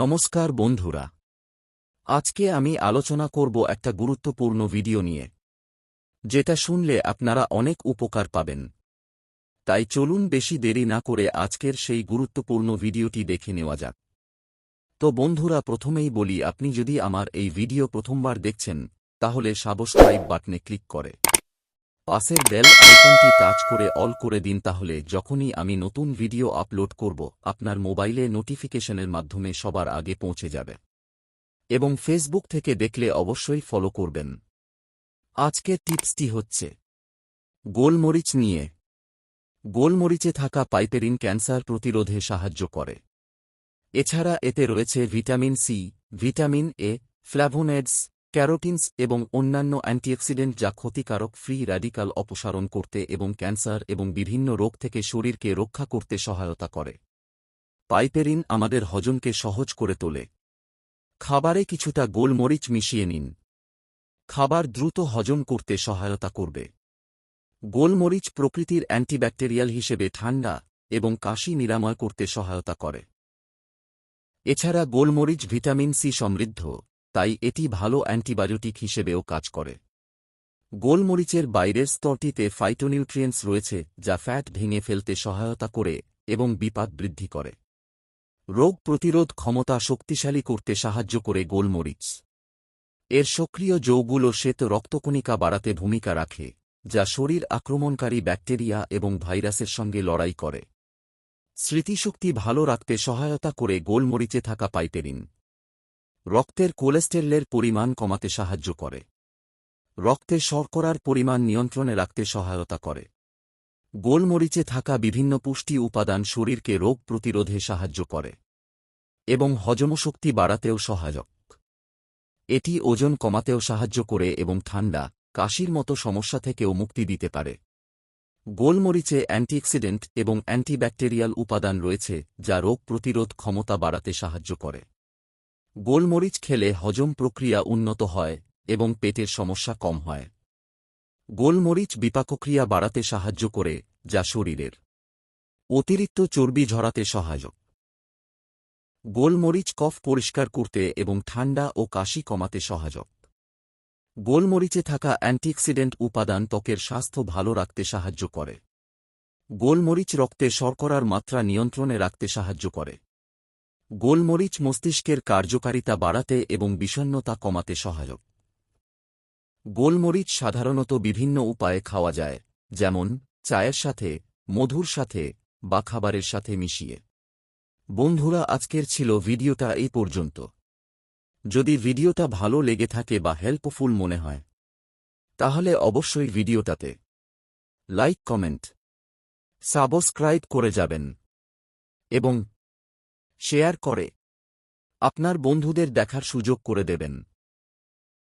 নমস্কার বন্ধুরা। আজকে আমি আলোচনা করব একটা গুরুত্বপূর্ণ ভিডিও নিয়ে, যেটা শুনলে আপনারা অনেক উপকার পাবেন। তাই চলুন বেশি দেরি না করে আজকের সেই গুরুত্বপূর্ণ ভিডিওটি দেখে নেওয়া যাক। তো বন্ধুরা, প্রথমেই বলি, আপনি যদি আমার এই ভিডিও প্রথমবার দেখছেন, তাহলে সাবস্ক্রাইব বাটনে ক্লিক করে পাশের বেল আইকনটি টাচ করে অল করে দিন তাহলে যখনই আমি নতুন ভিডিও আপলোড করব, আপনার মোবাইলে নোটিফিকেশনের মাধ্যমে সবার আগে পৌঁছে যাবে। এবং ফেসবুক থেকে দেখলে অবশ্যই ফলো করবেন। আজকের টিপসটি হচ্ছে, গোলমরিচ নিয়ে, গোলমরিচে থাকা পাইপেরিন ক্যান্সার প্রতিরোধে সাহায্য করে। এছাড়া এতে রয়েছে vitamin C, vitamin A flavonoids carotenes এবং অন্যান্য অ্যান্টিঅক্সিডেন্ট যা ক্ষতিকারক ফ্রি র্যাডিকাল অপসারণ করতে এবং ক্যান্সার এবং বিভিন্ন রোগ থেকে শরীরকে রক্ষা করতে সহায়তা করে। পাইপেরিন আমাদের হজমকে সহজ করে তোলে। খাবারে কিছুটা গোলমরিচ মিশিয়ে নিন। খাবার দ্রুত হজম করতে সহায়তা করবে। গোলমরিচ প্রকৃতির অ্যান্টিব্যাকটেরিয়াল হিসেবে ঠান্ডা এবং কাশি নিরাময় করতে সহায়তা করে। এছাড়া গোলমরিচ ভিটামিন সি সমৃদ্ধ। তাই এটি ভালো অ্যান্টিবায়োটিক হিসেবেও কাজ করে। গোলমরিচের বাইরের স্তরটিতে ফাইটোনিউট্রিয়েন্টস রয়েছে, যা ফ্যাট ভেঙে ফেলতে সহায়তা করে এবং বিপাদ বৃদ্ধি করে। রোগ প্রতিরোধ ক্ষমতা শক্তিশালী করতে সাহায্য করে গোলমরিচ। এর সক্রিয় যৌগুলো শ্বেত রক্তকণিকা বাড়াতে ভূমিকা রাখে, যা শরীর আক্রমণকারী ব্যাকটেরিয়া এবং ভাইরাসের সঙ্গে লড়াই করে। স্মৃতিশক্তি ভালো রাখতে সহায়তা করে গোলমরিচে থাকা পাইপেরিন। রক্তের কোলেস্টেরলের পরিমাণ কমাতে সাহায্য করে। রক্তে শর্করার পরিমাণ নিয়ন্ত্রণে রাখতে সহায়তা করে। গোলমরিচে থাকা বিভিন্ন পুষ্টি উপাদান শরীরকে রোগ প্রতিরোধে সাহায্য করে এবং হজমশক্তি বাড়াতেও সহায়ক। এটি ওজন কমাতেও সাহায্য করে এবং ঠান্ডা, কাশির মতো সমস্যা থেকেও মুক্তি দিতে পারে। গোলমরিচে অ্যান্টিঅক্সিডেন্ট এবং অ্যান্টিব্যাকটেরিয়াল উপাদান রয়েছে যা রোগ প্রতিরোধ ক্ষমতা বাড়াতে সাহায্য করে। গোলমরিচ খেলে হজম প্রক্রিয়া উন্নত হয় এবং পেটের সমস্যা কম হয়। গোলমরিচ বিপাকক্রিয়া বাড়াতে সাহায্য করে, যা শরীরের অতিরিক্ত চর্বি ঝরাতে সহায়ক। গোলমরিচ কফ পরিষ্কার করতে এবং ঠান্ডা ও কাশি কমাতে সহায়ক। গোলমরিচে থাকা অ্যান্টিঅক্সিডেন্ট উপাদান ত্বকের স্বাস্থ্য ভালো রাখতে সাহায্য করে। গোলমরিচ রক্তে শর্করার মাত্রা নিয়ন্ত্রণে রাখতে সাহায্য করে। গোলমরিচ মস্তিষ্কের কার্যকারিতা বাড়াতে এবং বিষণ্নতা কমাতে সহায়ক। গোলমরিচ সাধারণত বিভিন্ন উপায়ে খাওয়া যায়, যেমন চায়ের সাথে, মধুর সাথে বা খাবারের সাথে মিশিয়ে। বন্ধুরা, আজকের ছিল ভিডিওটা এই পর্যন্ত। যদি ভিডিওটা ভালো লেগে থাকে বা হেল্পফুল মনে হয়, তাহলে অবশ্যই ভিডিওটাতে লাইক কমেন্ট সাবস্ক্রাইব করে যাবেন। এবং শেয়ার করে। আপনার বন্ধুদের দেখার সুযোগ করে দেবেন।